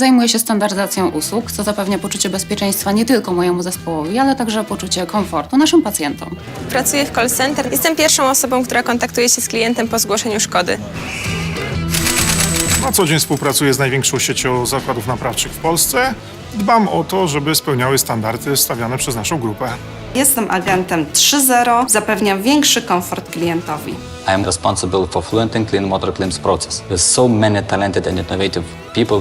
Zajmuję się standaryzacją usług, co zapewnia poczucie bezpieczeństwa nie tylko mojemu zespołowi, ale także poczucie komfortu naszym pacjentom. Pracuję w call center. Jestem pierwszą osobą, która kontaktuje się z klientem po zgłoszeniu szkody. Na co dzień współpracuję z największą siecią zakładów naprawczych w Polsce. Dbam o to, żeby spełniały standardy stawiane przez naszą grupę. Jestem agentem 3.0, zapewniam większy komfort klientowi. I am responsible for fluent and clean water claims process. With so many talented and innovative people,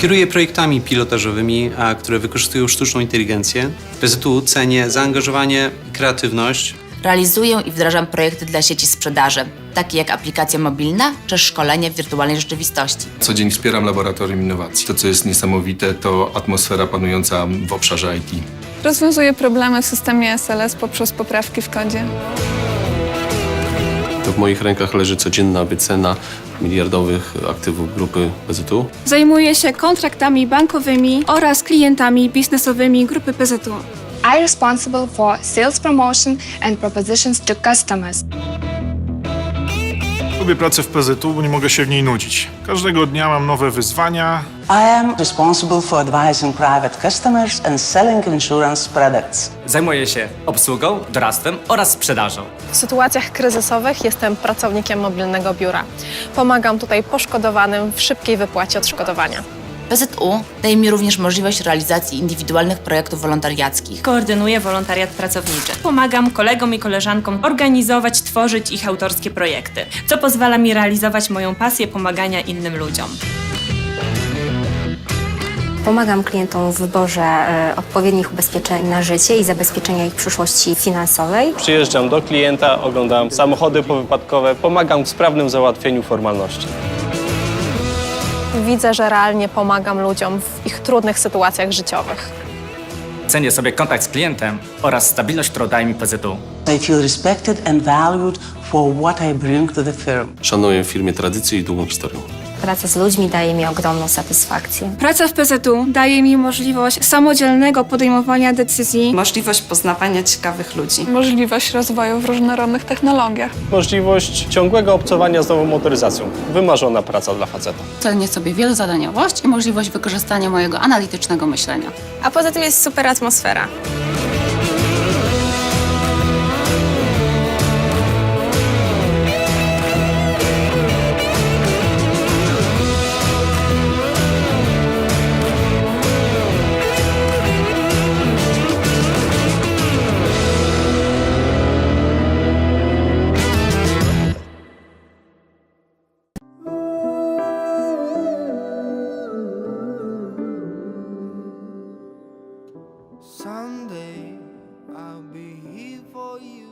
Kieruję projektami pilotażowymi, a, które wykorzystują sztuczną inteligencję. PZU cenię zaangażowanie i kreatywność. Realizuję i wdrażam projekty dla sieci sprzedaży, takie jak aplikacja mobilna czy szkolenie w wirtualnej rzeczywistości. Co dzień wspieram laboratorium innowacji. To, co jest niesamowite, to atmosfera panująca w obszarze IT. Rozwiązuję problemy w systemie SLS poprzez poprawki w kodzie. W moich rękach leży codzienna wycena miliardowych aktywów grupy PZU. Zajmuję się kontraktami bankowymi oraz klientami biznesowymi grupy PZU. I responsible for sales promotion and propositions to customers. Lubię pracę w PZU, bo nie mogę się w niej nudzić. Każdego dnia mam nowe wyzwania. I am responsible for advising private customers and selling insurance products. Zajmuję się obsługą, doradztwem oraz sprzedażą. W sytuacjach kryzysowych jestem pracownikiem mobilnego biura. Pomagam tutaj poszkodowanym w szybkiej wypłacie odszkodowania. PZU daje mi również możliwość realizacji indywidualnych projektów wolontariackich. Koordynuję wolontariat pracowniczy. Pomagam kolegom i koleżankom organizować, tworzyć ich autorskie projekty, co pozwala mi realizować moją pasję pomagania innym ludziom. Pomagam klientom w wyborze e, odpowiednich ubezpieczeń na życie i zabezpieczenia ich przyszłości finansowej. Przyjeżdżam do klienta, oglądam samochody powypadkowe, pomagam w sprawnym załatwieniu formalności. Widzę, że realnie pomagam ludziom w ich trudnych sytuacjach życiowych. Cenię sobie kontakt z klientem oraz stabilność, którą daje mi PZU. I feel respected and valued for what I bring to the firm. Szanuję w firmie tradycję i długą historię. Praca z ludźmi daje mi ogromną satysfakcję. Praca w PZU daje mi możliwość samodzielnego podejmowania decyzji, Możliwość poznawania ciekawych ludzi. możliwość rozwoju w różnorodnych technologiach. Możliwość ciągłego obcowania z nową motoryzacją. Wymarzona praca dla faceta. Cenię sobie wielozadaniowość i możliwość wykorzystania mojego analitycznego myślenia. A poza tym jest super atmosfera. Someday I'll be here for you.